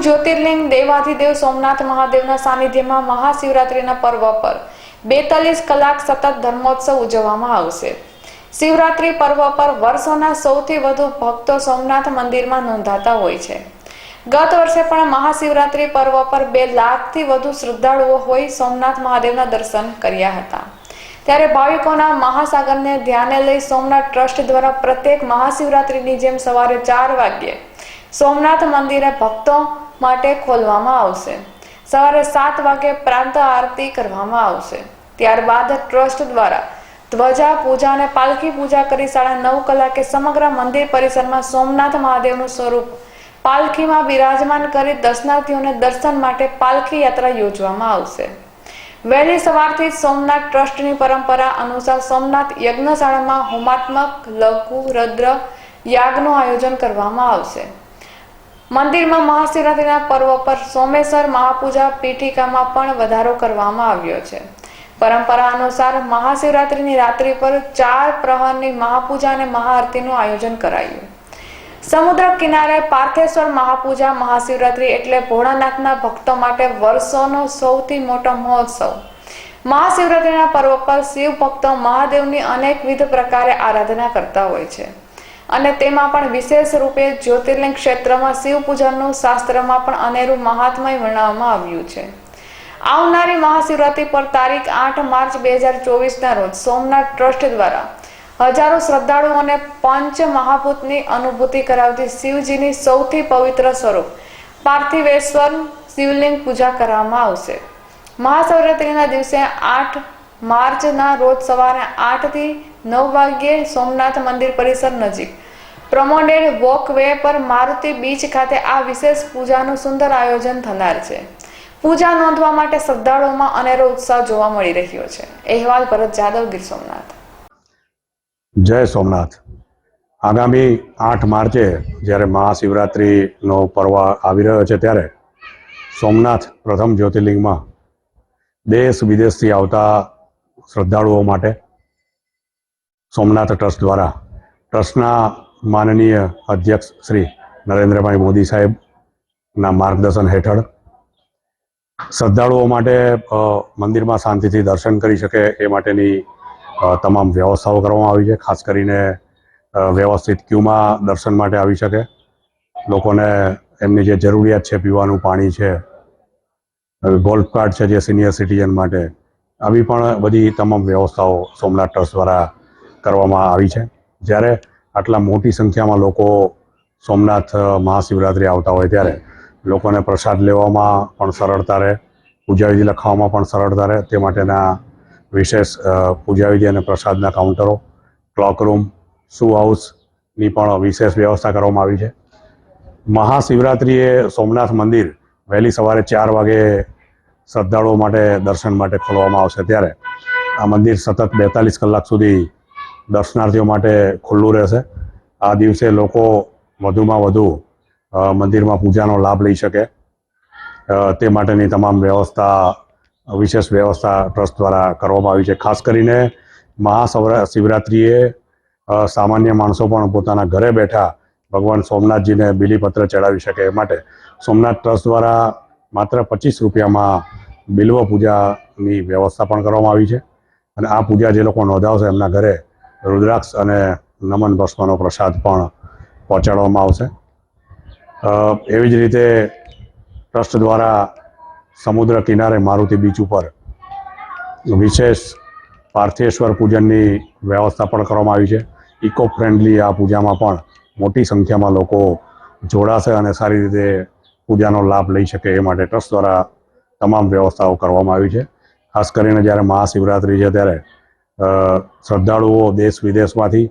જ્યોતિર્લિંગ દેવાધિદેવ સોમનાથ મહાદેવના સાનિધ્યમાં મહાશિવરાત્રિના પર્વ પર બેતાલીસ કલાક સતત ધર્મોત્સવ ઉજવવામાં આવશે. શિવરાત્રિ પર્વ પર વર્ષોના સૌથી વધુ ભક્તો સોમનાથ મંદિરમાં નોંધાતા હોય છે. ગત વર્ષે પણ મહાશિવરાત્રિ પર્વ પર બે લાખથી વધુ શ્રદ્ધાળુઓ હોઈ સોમનાથ મહાદેવના દર્શન કર્યા હતા. ત્યારે ભાવિકોના મહાસાગરને ધ્યાને લઈ સોમનાથ ટ્રસ્ટ દ્વારા પ્રત્યેક મહાશિવરાત્રિની જેમ સવારે ચાર વાગ્યે સોમનાથ મંદિરે ભક્તો માટે ખોલવામાં આવશે. સવારે સાત વાગે પ્રાંત આરતી કરવામાં આવશે. ત્યારબાદ ટ્રસ્ટ દ્વારા ધ્વજા પૂજા અને પાલખી પૂજા કરી સાડા નવ કલાકે સમગ્ર મંદિર પરિસરમાં સોમનાથ મહાદેવનું સ્વરૂપ પાલખીમાં બિરાજમાન કરી દર્શનાર્થીઓને દર્શન માટે પાલખી યાત્રા યોજવામાં આવશે. વહેલી સવારથી સોમનાથ ટ્રસ્ટની પરંપરા અનુસાર સોમનાથ યજ્ઞશાળામાં હોમાત્મક, લઘુ, રદ્ર યાગનું આયોજન કરવામાં આવશે. મંદિરમાં મહાશિવરાત્રિના પર્વ પર સોમેશ્વર મહાપૂજા પીઠિકામાં પણ વધારો કરવામાં આવ્યો છે. પરંપરા અનુસાર મહાશિવરાત્રિની રાત્રિ પર ચાર પ્રહરની મહાપૂજા અને મહાઆરતીનું આયોજન કરાયું. સમુદ્ર કિનારે પાર્થેશ્વર મહાપૂજા, મહાશિવરાત્રિ એટલે ભોળાનાથના ભક્તો માટે વર્ષોનો સૌથી મોટો મહોત્સવ. મહાશિવરાત્રિના પર્વ પર શિવ ભક્તો મહાદેવની અનેકવિધ પ્રકારે આરાધના કરતા હોય છે. અને તેમાં પણ વિશેષ રૂપે જ્યોતિર્લિંગ ક્ષેત્રમાં શિવ પૂજનનું શાસ્ત્રમાં પણ અનેરું મહાત્મય વર્ણવવામાં આવ્યું છે. આવનારી મહાશિવરાત્રિ પર તારીખ આઠ માર્ચ બે હજાર ચોવીસના રોજ સોમનાથ ટ્રસ્ટ દ્વારા હજારો શ્રદ્ધાળુઓને પંચ મહાભૂતની અનુભૂતિ કરાવતી શિવજીની સૌથી પવિત્ર સ્વરૂપ પાર્થિવેશ્વર શિવલિંગ પૂજા કરવામાં આવશે. મહાશિવરાત્રિના દિવસે આઠ માર્ચના રોજ સવારે આઠથી નવ વાગ્યે સોમનાથ મંદિર પરિસર નજીક. પ્રમોડેડ વોકવે પર મારુતિ બીચ ખાતે આ વિશેષ પૂજાનું સુંદર આયોજન થનાર છે. પૂજા નોંધવા માટે શ્રદ્ધાળુઓમાં અનેરો ઉત્સાહ જોવા મળી રહ્યો છે. અહેવાલ ભરત જાદવ, ગીર સોમનાથ. જય સોમનાથ. આગામી આઠ માર્ચે જ્યારે મહાશિવરાત્રિનો પર્વ આવી રહ્યો છે ત્યારે સોમનાથ પ્રથમ જ્યોતિર્લિંગમાં દેશ વિદેશથી આવતા શ્રદ્ધાળુઓ માટે સોમનાથ ટ્રસ્ટ દ્વારા ટ્રસ્ટના માનનીય અધ્યક્ષ શ્રી નરેન્દ્રભાઈ મોદી સાહેબના માર્ગદર્શન હેઠળ શ્રદ્ધાળુઓ માટે મંદિરમાં શાંતિથી દર્શન કરી શકે એ માટેની તમામ વ્યવસ્થાઓ કરવામાં આવી છે. ખાસ કરીને વ્યવસ્થિત ક્યુમાં દર્શન માટે આવી શકે. લોકોને એમની જે જરૂરિયાત છે પીવાનું પાણી છે, ગોલ્ફ કાર્ડ છે જે સિનિયર સિટીઝન માટે આવી પણ બધી તમામ વ્યવસ્થાઓ સોમનાથ ટ્રસ્ટ દ્વારા કરવામાં આવી છે. જ્યારે આટલા મોટી સંખ્યામાં લોકો સોમનાથ મહાશિવરાત્રિ આવતા હોય ત્યારે લોકોને પ્રસાદ લેવામાં પણ સરળતા રહે, પૂજાવિધિ લખાવવામાં પણ સરળતા રહે. તે માટેના વિશેષ પૂજાવિધિ અને પ્રસાદના કાઉન્ટરો, ક્લોક રૂમ, શુ હાઉસની પણ વિશેષ વ્યવસ્થા કરવામાં આવી છે. મહાશિવરાત્રિએ સોમનાથ મંદિર વહેલી સવારે ચાર વાગે શ્રદ્ધાળુઓ માટે દર્શન માટે ખોલવામાં આવશે ત્યારે આ મંદિર સતત બેતાલીસ કલાક સુધી દર્શનાર્થીઓ માટે ખુલ્લું રહેશે. આ દિવસે લોકો વધુમાં વધુ મંદિરમાં પૂજાનો લાભ લઈ શકે. તે માટેની તમામ વ્યવસ્થા, વિશેષ વ્યવસ્થા ટ્રસ્ટ દ્વારા કરવામાં આવી છે. ખાસ કરીને મહાશિવરા શિવરાત્રિએ સામાન્ય માણસો પણ પોતાના ઘરે બેઠા ભગવાન સોમનાથજીને બિલીપત્ર ચડાવી શકે એ માટે સોમનાથ ટ્રસ્ટ દ્વારા માત્ર પચીસ રૂપિયામાં બિલ્વ પૂજાની વ્યવસ્થા પણ કરવામાં આવી છે. અને આ પૂજા જે લોકો નોંધાવશે એમના ઘરે રુદ્રાક્ષ અને નમન ભસ્મનો પ્રસાદ પણ પહોંચાડવામાં આવશે. એવી જ રીતે ટ્રસ્ટ દ્વારા સમુદ્ર કિનારે મારુતિ બીચ ઉપર વિશેષ પાર્થેશ્વર પૂજનની વ્યવસ્થા પણ કરવામાં આવી છે. ઇકો ફ્રેન્ડલી આ પૂજામાં પણ મોટી સંખ્યામાં લોકો જોડાશે અને સારી રીતે પૂજાનો લાભ લઈ શકે એ માટે ટ્રસ્ટ દ્વારા તમામ વ્યવસ્થાઓ કરવામાં આવી છે. ખાસ કરીને જ્યારે મહાશિવરાત્રિ છે ત્યારે શ્રદ્ધાળુઓ દેશ વિદેશમાંથી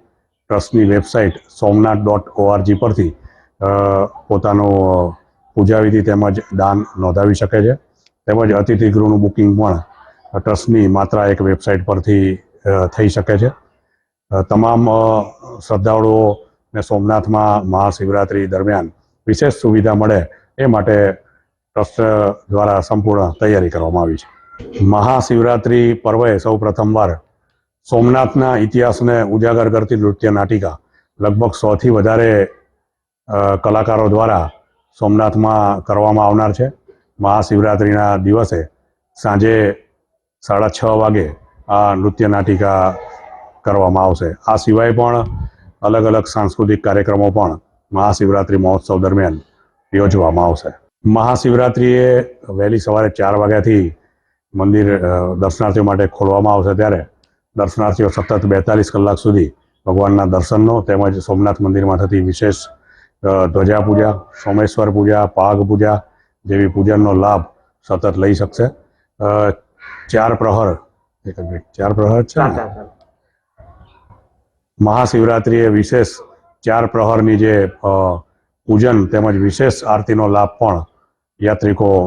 ટ્રસ્ટની વેબસાઇટ સોમનાથ ડોટ ઓઆરજી પરથી પોતાનો પૂજાવિધિ તેમજ દાન નોંધાવી શકે છે. તેમજ અતિથિ ગૃહનું બુકિંગ પણ ટ્રસ્ટની માત્ર એક વેબસાઇટ પરથી થઈ શકે છે. તમામ શ્રદ્ધાળુઓને સોમનાથમાં મહાશિવરાત્રિ દરમિયાન વિશેષ સુવિધા મળે એ માટે ટ્રસ્ટ દ્વારા સંપૂર્ણ તૈયારી કરવામાં આવી છે. મહાશિવરાત્રિ પર્વે સૌ પ્રથમવાર સોમનાથના ઇતિહાસને ઉજાગર કરતી નૃત્ય નાટિકા લગભગ સોથી વધારે કલાકારો દ્વારા સોમનાથમાં કરવામાં આવનાર છે. મહાશિવરાત્રિના દિવસે સાંજે સાડા છ વાગે આ નૃત્ય નાટિકા કરવામાં આવશે. આ સિવાય પણ અલગ અલગ સાંસ્કૃતિક કાર્યક્રમો પણ મહાશિવરાત્રિ મહોત્સવ દરમિયાન યોજવામાં આવશે. મહાશિવરાત્રિએ વહેલી સવારે ચાર વાગ્યાથી મંદિર દર્શનાર્થીઓ માટે ખોલવામાં આવશે ત્યારે દર્શનાર્થીઓ સતત બેતાલીસ કલાક સુધી ભગવાનના દર્શનનો તેમજ સોમનાથ મંદિરમાં થતી વિશેષ ધ્વજા પૂજા સોમેશ્વર પૂજા પાગ પૂજા જેવી પૂજનનો લાભ સતત લઈ શકશે ચાર પ્રહર એક મિનિટ ચાર પ્રહર છે? મહાશિવરાત્રિએ વિશેષ ચાર પ્રહરની જે પૂજન તેમજ વિશેષ આરતીનો લાભ પણ pediátrico